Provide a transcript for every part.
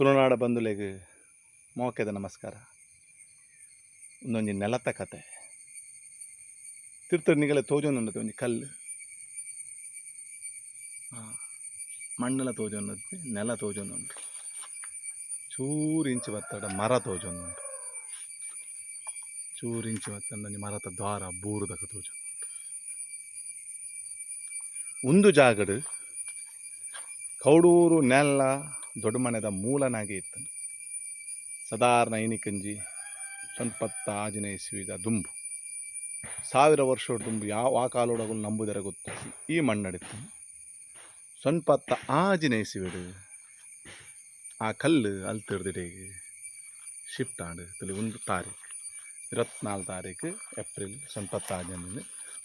ತುಳುನಾಡ ಬಂಧುಲೆಗ್ ಮೋಕೆದ ನಮಸ್ಕಾರ. ಒಂದೊಂಜಿ ನೆಲತ ಕತೆ. ತಿರ್ತರ್ ನಿಗಲ ತೋಜೊಂದುಂಡತೆ ಒಂಜಿ ಕಲ್ಲು. ಆ, ಮಣ್ಣಲ ತೋಜೊಂದತ್ತೆ ನೆಲ ತೋಜೊಂದುಂಡು ಚೂರು ಬತ್ತಡ ಮರ ತೋಜೊಂದುಂಡು ಚೂರು ಇಂಚು ಬತ್ತಂಡ ಒಂಜಿ ಮರದ ದ್ವಾರ ಬೂರುದಕ ತೋಜೊಂದುಂಡು ಒಂದು ಜಾಗಡು ಕೌಡೂರು ನೆಲ ದೊಡ್ಡ ಮನೆದ ಮೂಲನಾಗೆ ಇತ್ತನು. ಸದಾರ್ನ ಐನಿಕಂಜಿ ಸಂಪತ್ತ ಆಜನೇ ಇಸ್ವಿದ ದುಂಬು. ಸಾವಿರ ವರ್ಷ ದುಂಬು ಯಾವ, ಆ ಕಾಲೊಡಗು ನಂಬುದರ ಗೊತ್ತು. ಈ ಮಣ್ಣಡಿತ್ತು ಸೊನ್ಪತ್ತ ಆಜಿನ ಇಸ್ವಿಡು ಆ ಕಲ್ಲು ಅಲ್ತಿಡ್ದಿಡೆಗೆ ಶಿಫ್ಟ್ ಆಡು ತಲೆ ಒಂದು ತಾರೀಕು ಇರತ್ನಾಲ್ಕು ತಾರೀಕು ಏಪ್ರಿಲ್ ಸೊನ್ಪತ್ತ ಆಜನ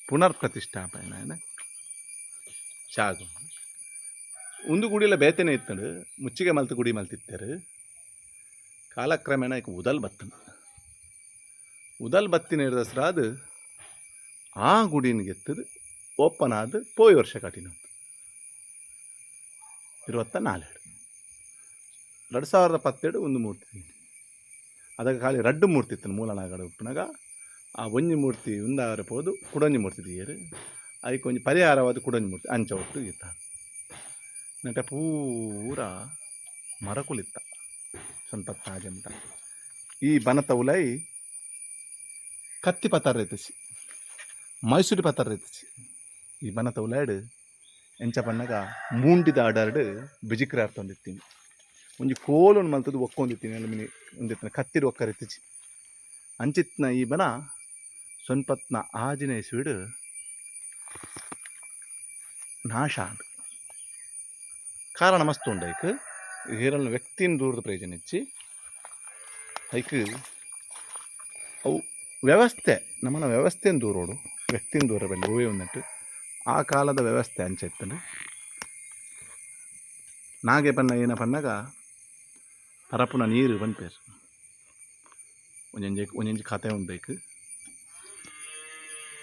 ಪುನರ್ ಪ್ರತಿಷ್ಠಾಪನೆ ಜಾಗ ಗುಡಿಲ ಬೇತೆನೆ ಇತ್ತಂಡು, ಮುಚ್ಚಿಗೆ ಮಲ್ತ ಗುಡಿ ಮಲ್ತಿತ್ತರು. ಕಾಲಕ್ರಮೇಣ ಈಗ ಉದಲ್ ಬತ್ತನ ಉದಲ್ ಬತ್ತಿನ ಹಿಡ್ದಸ್ರಾದ್ ಆ ಗುಡಿನ ಗೆತ್ತದು ಓಪನ್ ಆದ ಪೋಯ್ ವರ್ಷ ಕಟಿನ ಇರುವತ್ತ ನಾಲ್ಕು ಎರಡು ಸಾವಿರದ ಪತ್ತೆರಡು ಒಂದು ಮೂರ್ತಿ ಅದಕ್ಕೆ ಖಾಲಿ ರಡ್ಡು ಮೂರ್ತಿ ಇತ್ತು ಮೂಲನಾಗಡ ಉಪ್ಪನಾಗ. ಆ ಒಂಜಿ ಮೂರ್ತಿ ಉಂದಾರ ಪೋದು ಕುಡೊಂಜಿ ಮೂರ್ತಿ ದಿಯರು ಅದಕ್ಕೆ ಒಂಜಿ ಪರಿಹಾರವಾದ ಕುಡಂಜಿ ಮೂರ್ತಿ ಅಂಚ ಒಟ್ಟು ಇತ್ತ ನೆಟ ಪೂರ ಮರಕುಲಿತ್ತ ಸ್ವಂತ ತಾಜಂತ ಈ ಉಲೈ ಕತ್ತಿ ಪತ್ತಾರ ರೇತಿಸಿ, ಮೈಸೂರು ಪತ್ತಾರ ರೇತಿಸಿ. ಈ ಬನತ ಉಲಾಯ್ಡ್ ಎಂಚ ಪಣ್ಣಗ ಮೂಂಡಿದ ಅಡರ್ಡ್ ಬಿಜಿಕ್ರೆ ಅರ್ಥೊಂದಿತ್ತೀನಿ ಒಂಜಿ ಕೋಲನ್ನು ಮಲ್ತದ್ದು ಒಕ್ಕೊಂದಿತ್ತೀನಿ ಅಲ್ಲಿ ಮಿನಿ ಒಂದಿತ್ತಿನ ಕತ್ತಿರು ಒಕ್ಕ ರೆತ್ತಿಚಿ ಅಂಚಿತ್ನ ಈ ಬನ ಸೊನ್ಪತ್ನ ಆಜಿನ ಸ್ವೀಡು ನಾಶ ಆಂಡ್ ಉಂಡು ಐಕ್ ಹೀರಲ್ನ ವ್ಯಕ್ತಿನ ದೂರದ ಪ್ರಯೋಜನ ಇಚ್ಚಿ ಐಕ್ ಅವು ವ್ಯವಸ್ಥೆ, ನಮ್ಮನ್ನ ವ್ಯವಸ್ಥೆನ ದೂರೋಡು, ವ್ಯಕ್ತಿನ ದೂರ ಬಲ್ಲಿ ಹೂವೇ ಒಂದಿಟ್ಟು. ಆ ಕಾಲದ ವ್ಯವಸ್ಥೆ ಅಂಚೆ ಇತ್ತಂಡು ನಾಗೆ ಪನ್ನ ಏನ ಪನ್ನಗ ಪರಪುನ ನೀರು ಬಂದ್ಪೇರು. ಒಂಜೊಂಜಿ ಒಂಜೊಂಜಿ ಕತೆ ಉಂಡೈಕ್.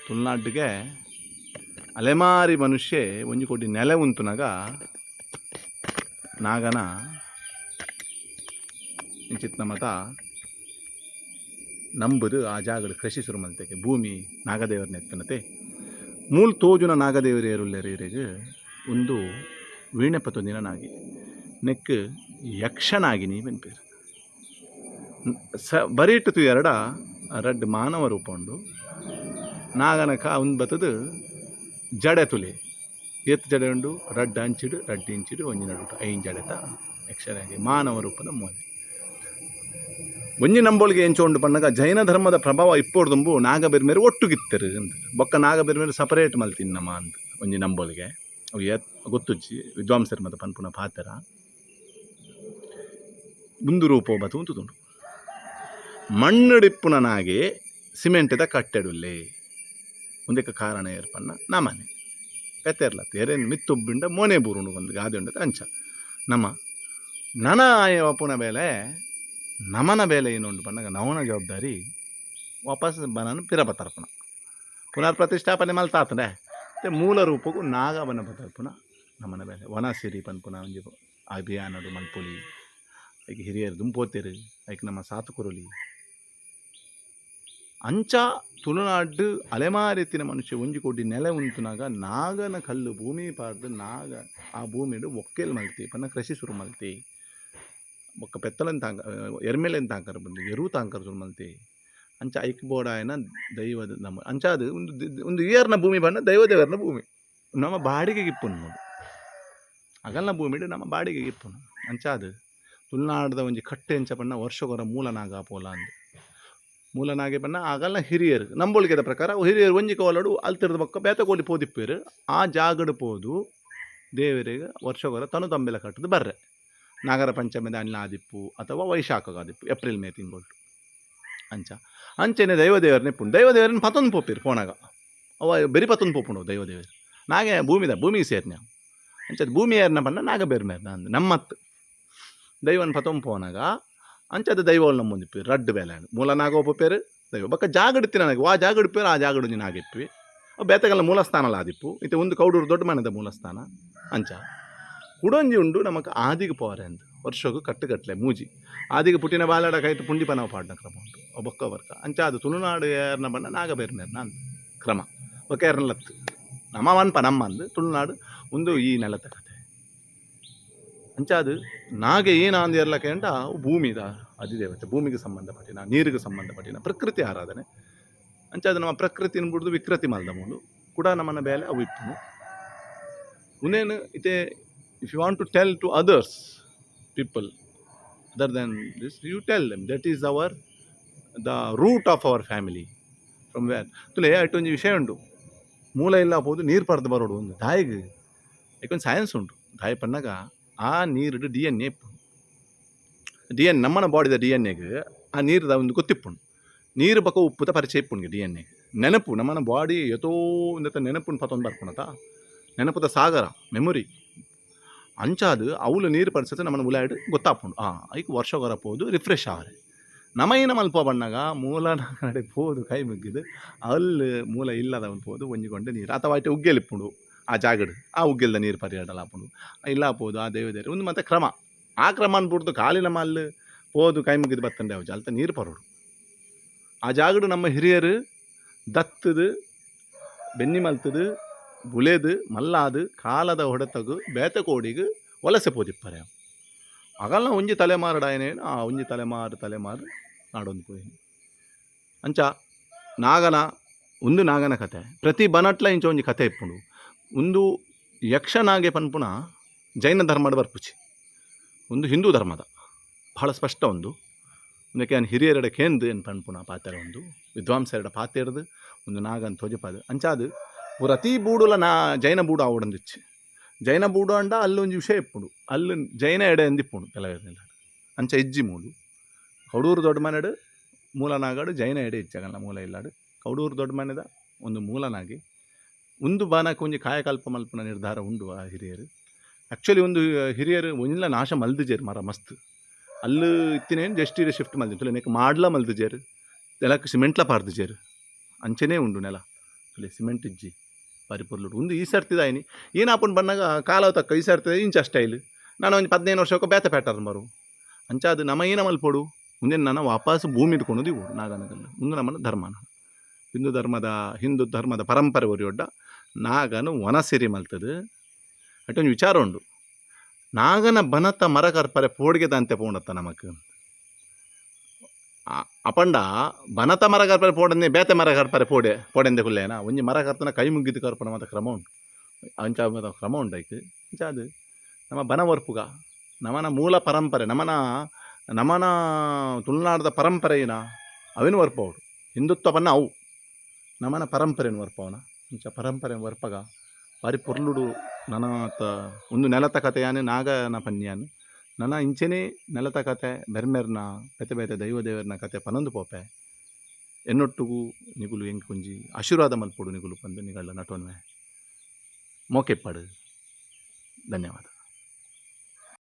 ತುಳುನಾಡಿಗೆ ಅಲೆಮಾರಿ ಮನುಷ್ಯ ಒಂಜಿ ಕೊಡ್ಡಿ ನೆಲೆ ಉಂತುನಾಗ ನಾಗನ ಇಂಚಿತ್ನ ಮತ. ನಂಬುದು ಆ ಜಾಗಡು ಕೃಷಿ ಶುರು ಮಲ್ತೆಗೆ ಭೂಮಿ ನಾಗದೇವರ ನೆತ್ತನತೆ. ಮೂಲ್ ತೋಜುನ ನಾಗದೇವರು ಏರುಲ್ಲೆರೀರಿಗೆ ಒಂದು ವೀಣೆ ಪತ್ತೊಂದಿನ ನಾಗಿ ನೆಕ್ ಯಕ್ಷನಾಗಿನಿ ಬೆನ್ಪೇರು ಸ ಬರೀಟು ಎರಡ ರಡ್ ಮಾನವ ರೂಪ ಉಂಡು. ನಾಗನಕ ಒಂದು ಬತ್ತದು ಜಡೆ ತುಲೆ ಎತ್ತು ಜಡೆಂಡು ರಡ್ಡ್ ಅಂಚಿಡು, ರಡ್ಡ್ ಇಂಚಿಡು, ಒಂಜಿ ನಡುಟು ಐನ್ ಜಡೆತ ಯಕ್ಷನಾಗಿ ಮಾನವ ರೂಪದ ಮೋನೆ ಒಂಜಿ ನಂಬೋಳಿಗೆ ಎಂಚೋಂಡು ಪಂಡಗ ಜೈನ ಧರ್ಮದ ಪ್ರಭಾವ ಇಪ್ಪೋಡ್ದುಂಬು ನಾಗಬೆರ್ಮೇರು ಒಟ್ಟುಗಿತ್ತರು ಅಂತ ಬೊಕ್ಕ ನಾಗಬೆರ್ಮೇರು ಸಪರೇಟ್ ಮಲ್ತಿನ್ನಮ್ಮ ಅಂತ ಒಂಜಿ ನಂಬೋಳಿಗೆ. ಅವು ಎತ್, ಗೊತ್ತುಜ್ಜಿ, ವಿದ್ವಾಂಸರು ಮತ್ತು ಪನ್ಪುನ ಪಾತ್ರ. ಮುಂದು ರೂಪೋ ಬತು ಉಂತುದುಂಡು ಮಣ್ಣುಡಿಪ್ಪುನ ನಾಗೆ ಸಿಮೆಂಟದ ಕಟ್ಟೆಡುಲ್ಲೆ. ಒಂದಕ್ಕೆ ಕಾರಣ ಏರ್ಪನ್ನ ನಮನೆ. ಪೆತ್ತೆರ್ಲತ್ತ ತೇರೆ ಮಿತ್ತುಬ್ಬಿಂಡ ಮೋನೆ ಬೂರುಂಡು ಒಂದು ಗಾದೆ ಉಂಡದ ಅಂಚ. ನಮ್ಮ ನನ ಆಯಪುನ ಬೇಲೆ, ನಮನ ಬೇಲೆ ಏನುಂಡು ಬಂದಾಗ ನವನ ಜವಾಬ್ದಾರಿ ವಾಪಸ್ ಬನನು ಪಿರಬತರ್ಪಣ ಪುನರ್ ಪ್ರತಿಷ್ಠಾಪನೆ ಮೇಲೆ ತಾತನೆ ಮತ್ತು ಮೂಲ ರೂಪಕ್ಕೂ ನಾಗವನ ಬತರ್ಪಣ ನಮನ ಬೇಲೆ. ವನ ಸಿರಿ ಪನ್ಪುನ ಒಂಜಿ ಅಭಿಯಾನಡು ಮಲ್ಪುಲಿ, ಐಕ್ ಹಿರಿಯರು ದುಂಪೋತೆರು, ಐಕ್ ನಮ್ಮ ಸಾತುಕುರುಲಿ. ಅಂಚ ತುಳುನಾಡು ಅಲೆಮಾರೆತ್ತಿನ ಮನುಷ್ಯ ಒಂಜಿ ಕೋಟಿ ನೆಲೆ ಉಂತುನಾಗ ನಾಗನ ಕಲ್ಲು ಭೂಮಿ ಪಾರ್ದು ನಾಗ ಆ ಭೂಮಿಡು ಒಕ್ಕೆಲ್ ಮಲ್ತಿ, ಪನ್ನ ಕೃಷಿ ಶುರು ಮಲ್ತಿ. ಒಕ್ಕ ಪೆತ್ತಲನ್ ತಾಂಕ ಎರ್ಮೆಲೆನ್ ತಾಂಕರ್ ಬಂದು ಎರು ತಾಂಕರ್ ಶುರು ಮಲ್ತಿ. ಅಂಚ ಐಕ್ ಬೋಡಾಯನ ದೈವದ ನಮ್ಮ, ಅಂಚ ಅದು ಒಂದು ಒಂದು ಇಯರ್ನ ಭೂಮಿ ಬಣ್ಣ ದೈವದೇವರ್ನ ಭೂಮಿ. ನಮ್ಮ ಬಾಡಿಗೆ ಇಪ್ಪುನು ನೋಡು ಅಗಲ್ನ ಭೂಮಿಡು ನಮ್ಮ ಬಾಡಿಗೆ ಇಪ್ಪುನು ಅಂಚ ಅದು ತುಳುನಾಡದ ಒಂಜಿ ಕಟ್ಟೆ ಅಂಚ ಬಣ್ಣ ವರ್ಷಗೊರ ಮೂಲ ನಾಗ ಪೋಲ ಅಂದು. ಮೂಲನಾಗೆ ಬಣ್ಣ ಆಗಲ್ಲ ಹಿರಿಯರು. ನಂಬೊಳಿಗೆದ ಪ್ರಕಾರ ಹಿರಿಯರು ಒಂಜಿ ಕೋಲಡು ಅಲ್ತಿರದ ಬಕ್ಕ ಬೇತಕೋಲಿ ಪೋದಿಪ್ಪೇರು. ಆ ಜಾಗಡು ಪೋದು ದೇವರಿಗೆ ವರ್ಷಗೊರ ತನು ತಂಬೆಲ ಕಟ್ಟದು ಬರ್ರೆ. ನಾಗರ ಪಂಚಮಿ ಅಣ್ಣ ಆದಿಪ್ಪು ಅಥವಾ ವೈಶಾಖಗ ಆದಿಪ್ಪು ಏಪ್ರಿಲ್ ಮೇ ತಿಂಗೊಳ್ಟು ಅಂಚ. ಅಂಚೆನೆ ದೈವದೇವರನ್ನೇ ಪುಂಡು ದೈವದೇವರನ್ನ ಪತೊಂದು ಪೋಪಿರು ಫೋನಾಗ ಅವ ಬೆರಿ ಪತೊಂದು ಪೋಪುಂಡು ದೈವದೇವರು ನಾಗೆ ಭೂಮಿದ ಭೂಮಿಗೆ ಸೇರ್ನೆ ಅಂಚದ ಭೂಮಿ ಏರ್ನ ಬಣ್ಣ ನಾಗ ಬೇರೆ ಮೇರ್ನ ಅಂದು. ನಮ್ಮತ್ತು. ದೈವನ್ ಪತೊಂದು ಪೋನಾಗ ಅಂಚದ ದೈವಲ್ ನಮ್ಮೊಂದಿಪ್ಪಿ ರಡ್ಡ್ ಬೇಲೆ ಮೂಲ ನಾಗೋಪ ಪೇರು, ದೈವ. ಬಕ್ಕ ಜಾಗಡ್ತಿ ನನಗೆ, ವಾ ಜಾಗಡ್ ಪೇರು, ಆ ಜಾಗಡು ನೀನು ಆಗಿಪ್ಪಿ ಬೇತಗಲ್ಲ ಮೂಲಸ್ಥಾನ ಆದಿಪ್ಪು ಇತ್ತೆ ಒಂದು ಕೌಡೂರು ದೊಡ್ಡ ಮನೆದ ಮೂಲಸ್ಥಾನ, ಅಂಚ. ಕುಡೊಂಜಿ ಉಂಡು ನಮಕ್ ಆದಿಗೆ ಪೋರೆ ಅಂದು, ವರ್ಷಗೂ ಕಟ್ಟುಗಟ್ಟಲೆ ಮೂಜಿ. ಆದಿಗೆ ಪುಟ್ಟಿನ ಬಾಲಾಡ ಕೈತು ಪುಂಡಿ ಪನವ ಪಾಡಿನ ಕ್ರಮ ಉಂಟು. ಒಬ್ಬಕ್ಕ ವರ್ಕ. ಅಂಚ ಅದು ತುಳುನಾಡು ಏರ್ನ ಬಣ್ಣ ನಾಗ ಬೇರ್ನೇರ್ನ ಅಂತ ಕ್ರಮ. ಒಕ್ಕ ಏರ್ನ ಲತ್ತು. ನಮ್ಮ ವನ್ಪ ನಮ್ಮ ಅಂದು ತುಳುನಾಡು ಒಂದು ಈ ನೆಲದ ಕತೆ ಅಂಚಾದು ನಾಗೆ ಏನು ಅಂದ ಇರ್ಲಕ್ಕೆ ಅಂಟ ಭೂಮಿದ ಅಧಿದೇವತೆ, ಭೂಮಿಗೆ ಸಂಬಂಧಪಟ್ಟಿನ, ನೀರಿಗೆ ಸಂಬಂಧಪಟ್ಟಿನ ಪ್ರಕೃತಿ ಆರಾಧನೆ. ಅಂಚಾದ ನಮ್ಮ ಪ್ರಕೃತಿನ ಬಿಡ್ದು ವಿಕೃತಿ ಮಲ್ದ ಮೂಲು ಕೂಡ ನಮ್ಮನ್ನ ಬೇಲೆ ಅವು ಇಪ್ಪುನು ಉನೇನು ಇತೆ if you want to tell to others people other then this you tell them that is our the root of our family from where ತುಲೆ ಅಟ್ಟೊಂದು ವಿಷಯ ಉಂಟು. ಮೂಲ ಇಲ್ಲ, ಹೋದು, ನೀರು ಪಡೆದು ಬರೋಡು, ಒಂದು ದಾಯಿಗೆ ಯಾಕೊಂದು ಸೈನ್ಸ್ ಉಂಟು. ದಾಯಿ ಪಣ್ಣಾಗ ಆ ಡಿ ಎನ್ ನಮ್ಮನ ಬಾಡಿದ ಡಿ ಎನ್ ಎಗೆ ಆ ನೀರದ ಒಂದು ಗೊತ್ತಿಪ್ಪುಂಡು ನೀರು ಬಕ ಉಪ್ಪುತ ಪರಿಚಯ ಇಪ್ಪುಣ್ಗೆ ಡಿ ಎನ್ ಎ. ನೆನಪು, ನಮ್ಮನ ಬಾಡಿ ಎತೋ ಇಂದತ್ತ ನೆನಪುನ್ ಪತ್ತೊಂದು ಬರ್ಪುಣತ ನೆನಪುದ ಸಾಗರ ಮೆಮೊರಿ ಅಂಚಾದು ಅವಳು ನೀರು ಪರಿಸತ್ತೆ ನಮ್ಮನ್ನ ಉಲಾಯ್ಡು ಗೊತ್ತಾಪುಂಡು ಆ, ಐಕ್ ವರ್ಷ ಹೊರಪೋದು ರಿಫ್ರೆಶ್ ಆವರೆ. ನಮೈನ ಮಲ್ಪ ಬಣ್ಣಗ ಮೂಲ ನಡೆ ಪೋದು, ಕೈ ಮುಗ್ಗಿದು, ಅಲ್ಲಿ ಮೂಲ ಇಲ್ಲದ ಒಂದು ಪೋದು ಒಂಜಿಕೊಂಡೆ ನೀರು. ಅಥವಾ ಆಯ್ತು ಉಗ್ಗೆಲಿಪ್ಪುಂಡು ಆ ಜಾಗಡು, ಆ ಉಗ್ಗೆಲ್ದ ನೀರು ಪರಿಯಾಡಲಾಪುಂಡು. ಇಲ್ಲ ಪೋದು ಆ ದೇವದೇರಿ ಒಂದು ಮತ್ತೆ ಕ್ರಮ. ಆ ಕ್ರಮ ಅನ್ಬಿಡ್ದು ಕಾಲಿನ ಮಲ್ಲು, ಪೋದು, ಕೈ ಮುಗಿದು ಬತ್ತಂಡೆ ಅವು ಅಲ್ತ ನೀರು ಪರೋಡು. ಆ ಜಾಗಡು ನಮ್ಮ ಹಿರಿಯರು ದತ್ತದು, ಬೆನ್ನಿ ಮಲ್ತದು, ಬುಲೆದು, ಮಲ್ಲಾದು, ಕಾಲದ ಹೊಡೆತಗು, ಬೇತಕೋಡಿಗೆ ವಲಸೆ ಪೋದಿಪ್ಪರೆ ಆಗಲ್ಲ ಒಂಜಿ ತಲೆಮಾರುಡಾಯನೇನು ಆ ಒಂಜಿ ತಲೆಮಾರು ತಲೆಮಾರು ನಾಡೊಂದು ಪೋಯಿನಿ. ಅಂಚ ನಾಗನ ಒಂದು ನಾಗನ ಕತೆ. ಪ್ರತಿ ಬನಟ್ಲ ಇಂಚ ಒಂಜಿ ಕತೆ ಇಪ್ಪುಂಡು. ಒಂದು ಯಕ್ಷನಾಗೆ ಪನ್ಪುಣ ಜೈನ ಧರ್ಮದ ಬರ್ಪುಚಿ ಒಂದು ಹಿಂದೂ ಧರ್ಮದ. ಬಹಳ ಸ್ಪಷ್ಟ ಒಂದು. ಅದಕ್ಕೆ ನಾನು ಹಿರಿಯರಡ ಕೇಂದು ಏನು ಪನ್ಪುಣ ಪಾತೆರ ಒಂದು. ವಿದ್ವಾಂಸರಡ ಪಾತೆರದು ಒಂದು ನಾಗನ್ ತೋಜಪಾದ ಅಂಚಾದು, ಪ್ರತಿ ಬೂಡುಲ ನಾ ಜೈನ ಬೂಡು ಆವಡಂದಿಚ್ಚು ಜೈನ ಬೂಡು ಅಂಡ ಅಲ್ಲೊಂದು ವಿಷಯ ಇಪ್ಪುಡು. ಅಲ್ಲಿ ಜೈನ ಎಡೆ ಎಂದಿಪ್ಪುಂಡು ಕೆಲವೆಲ್ಲ ಅಂಚ ಇಜ್ಜಿ ಮೂಲು. ಕೌಡೂರು ದೊಡ್ಡ ಮನೆಡು ಮೂಲನಾಗಾಡು ಜೈನ ಎಡೆ ಇಜ್ಜಾಗಲ್ಲ ಮೂಲ ಇಲ್ಲಾಡು. ಕೌಡೂರು ದೊಡ್ಡ ಮನೆದ ಒಂದು ಮೂಲನಾಗಿ ಒಂದು ಬಾನಕ್ಕೆ ಒಂಜಿ ಕಾಯಕಲ್ಪ ಮಲ್ಪನ ನಿರ್ಧಾರ ಉಂಡು ಆ ಹಿರಿಯರು. ಆ್ಯಕ್ಚುಲಿ ಒಂದು ಹಿರಿಯರು ಒಂಜಿಲ್ಲ ನಾಶ ಮಲ್ದಿಜೇರು ಮರ ಮಸ್ತ್. ಅಲ್ಲಿ ಇತ್ತಿನೇನು ಜಸ್ಟ್ ಇರ ಶಿಫ್ಟ್ ಮಲ್ದಿತ್ತು ನೆಕ್ ಮಾಡ್ಲ ಮಲ್ದಿಜೇರು ನೆಲಕ್ಕೆ ಸಿಮೆಂಟ್ಲ ಪಾರ್ದಿಜೇರು. ಅಂಚೆನೇ ಉಂಡು ನೆಲ. ಅಲ್ಲಿ ಸಿಮೆಂಟ್ ಇಜ್ಜಿ ಪರಿಪುರ್ಲುಡು ಒಂದು ಈ ಸರ್ತಿದಾಯಿನಿ ಏನಾಪನ್ ಬನ್ನಾಗ ಕಾಲ ತಕ್ಕ ಈ ಸರ್ತಿದ ಇಂಚ ಸ್ಟೈಲ್ ನಾನು ಒಂದು ಪದಿನೈದು ವರ್ಷಕ್ಕೆ ಬೇತ ಪ್ಯಾಟರ್ ಬರು ಅಂಚ ಅದು ನಮ್ಮ ಏನ ಮಲ್ಪೋಡು? ಮುಂದೆ ನಾನು ವಾಪಸ್ ಭೂಮಿ ಇಟ್ಕೊಂಡು ಇವು ನಾಗನಗಲ್ಲ. ಮುಂದೆ ನಮ್ಮನ್ನು ಧರ್ಮನ. ಹಿಂದೂ ಧರ್ಮದ ಹಿಂದೂ ಧರ್ಮದ ಪರಂಪರೆ ಒರಿಯೊಡ್ಡ. ನಾಗನು ವನಸಿರಿ ಮಲ್ತದು. ಅಟೊಂದು ವಿಚಾರ ಉಂಡು ನಾಗನ ಬನತ ಮರ ಕರ್ಪರೆ ಪೋಡಿಗೆ ದಂತೆ ಪೋಂಡತ್ತ ನಮಕ್. ಆ- ಅಪಂಡ ಬನತ ಮರ ಕರ್ಪರೆ ಪೋಡನ್ನೆ ಬೇತೆ ಮರ ಕರ್ಪರೆ ಪೋಡೆ, ಪೋಡೆಂದೆ ಕುಲ್ಲೇನ ಒಂಜಿ ಮರ ಕರ್ತನ ಕೈ ಮುಗಿದು ಕರ್ಪಣ ಮಾತ ಕ್ರಮ ಉಂಟು. ಅಂಚ ಮಾತ ಕ್ರಮ ಉಂಟು ಐಕ್ ಅಂಚ ಅದು ನಮ್ಮ ಬನ ಒರ್ಪುಗ ನಮನ ಮೂಲ ಪರಂಪರೆ, ನಮನ ನಮನ ತುಳುನಾಡದ ಪರಂಪರೆಯಿನ ಅವೇನು ವರ್ಪವಡು ಹಿಂದುತ್ವ ಬನ್ನ ಅವು. ನಮನ ಪರಂಪರೆಯನ್ನು ವರ್ಪವನ. ಇಂಚ ಪರಂಪರೆ ವರ್ಪಗ ಬಾರಿ ಪೊರ್ಲುಡು ನನ್ನ ತ ಒಂದು ನೆಲತ ಕಥೆಯಾನೆ ನಾಗನ ಪನ್ಯಾನ್. ನನ್ನ ಇಂಚೆನೆ ನೆಲತ ಕತೆ ಬೆರ್ಮೆರ್ನ ಬೇತೆ ಬೇತೆ ದೈವ ದೇವರನ ಕತೆ ಪನೊಂದು ಪೋಪೆ. ಎನ್ನೊಟ್ಟುಗು ನಿಗುಲು ಎಂಕ್ ಕುಂಜಿ ಆಶೀರ್ವಾದ ಮಲ್ಪೊಡು ನಿಗುಲು ಪಂದು ನಿಗಳ ನಟೋನ್ವೆ. ಮೋಕೆಪ್ಪಡು. ಧನ್ಯವಾದ.